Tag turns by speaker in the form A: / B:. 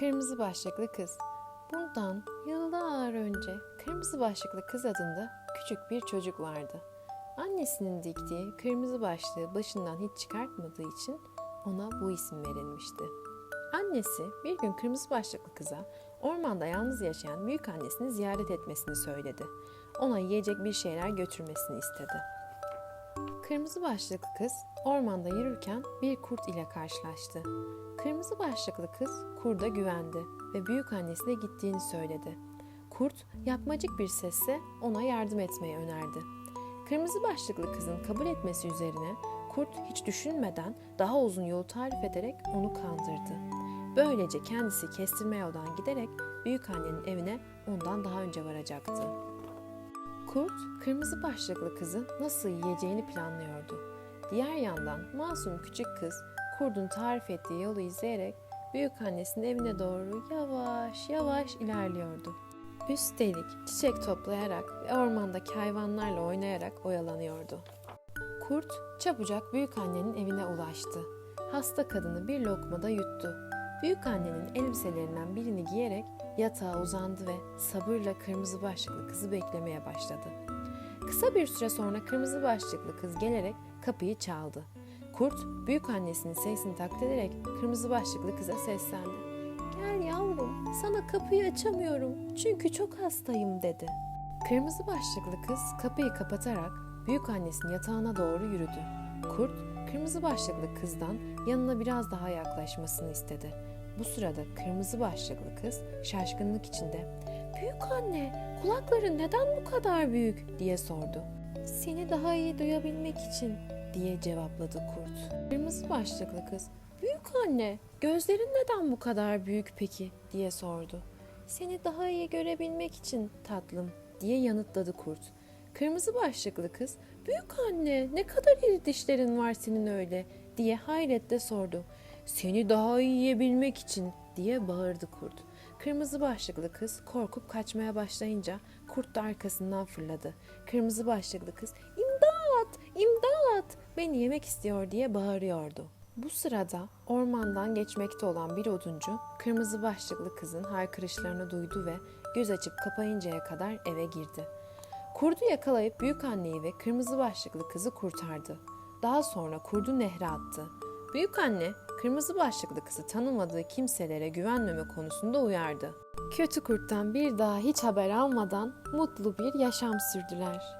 A: Kırmızı başlıklı kız. Bundan yıllar önce kırmızı başlıklı kız adında küçük bir çocuk vardı. Annesinin diktiği kırmızı başlığı başından hiç çıkartmadığı için ona bu isim verilmişti. Annesi bir gün kırmızı başlıklı kıza ormanda yalnız yaşayan büyük annesini ziyaret etmesini söyledi. Ona yiyecek bir şeyler götürmesini istedi. Kırmızı başlıklı kız ormanda yürürken bir kurt ile karşılaştı. Kırmızı başlıklı kız kurda güvendi ve büyük annesine gittiğini söyledi. Kurt yapmacık bir sesle ona yardım etmeyi önerdi. Kırmızı başlıklı kızın kabul etmesi üzerine kurt hiç düşünmeden daha uzun yolu tarif ederek onu kandırdı. Böylece kendisi kestirme yoldan giderek büyük annenin evine ondan daha önce varacaktı. Kurt, kırmızı başlıklı kızı nasıl yiyeceğini planlıyordu. Diğer yandan masum küçük kız kurdun tarif ettiği yolu izleyerek büyük annesinin evine doğru yavaş yavaş ilerliyordu. Üstelik çiçek toplayarak ve ormandaki hayvanlarla oynayarak oyalanıyordu. Kurt çabucak büyük annenin evine ulaştı. Hasta kadını bir lokmada yuttu. Büyük annenin elbiselerinden birini giyerek yatağa uzandı ve sabırla kırmızı başlıklı kızı beklemeye başladı. Kısa bir süre sonra kırmızı başlıklı kız gelerek kapıyı çaldı. Kurt büyük annesinin sesini taklit ederek kırmızı başlıklı kıza seslendi. Gel yavrum, sana kapıyı açamıyorum çünkü çok hastayım dedi. Kırmızı başlıklı kız kapıyı kapatarak büyük annesinin yatağına doğru yürüdü. Kurt, kırmızı başlıklı kızdan yanına biraz daha yaklaşmasını istedi. Bu sırada kırmızı başlıklı kız şaşkınlık içinde "Büyük anne, kulakların neden bu kadar büyük?" diye sordu. "Seni daha iyi duyabilmek için." diye cevapladı kurt. Kırmızı başlıklı kız "Büyük anne, gözlerin neden bu kadar büyük peki?" diye sordu. "Seni daha iyi görebilmek için tatlım." diye yanıtladı kurt. Kırmızı başlıklı kız "Büyük anne, ne kadar iri dişlerin var senin öyle?" diye hayretle sordu. "Seni daha iyi yiyebilmek için." diye bağırdı kurt. Kırmızı başlıklı kız korkup kaçmaya başlayınca kurt da arkasından fırladı. Kırmızı başlıklı kız "İmdat! İmdat! Beni yemek istiyor." diye bağırıyordu. Bu sırada ormandan geçmekte olan bir oduncu kırmızı başlıklı kızın haykırışlarını duydu ve göz açıp kapayıncaya kadar eve girdi. Kurdu yakalayıp büyük anneyi ve kırmızı başlıklı kızı kurtardı. Daha sonra kurdu nehre attı. Büyük anne kırmızı başlıklı kızı tanımadığı kimselere güvenmeme konusunda uyardı. Kötü kurttan bir daha hiç haber almadan mutlu bir yaşam sürdüler.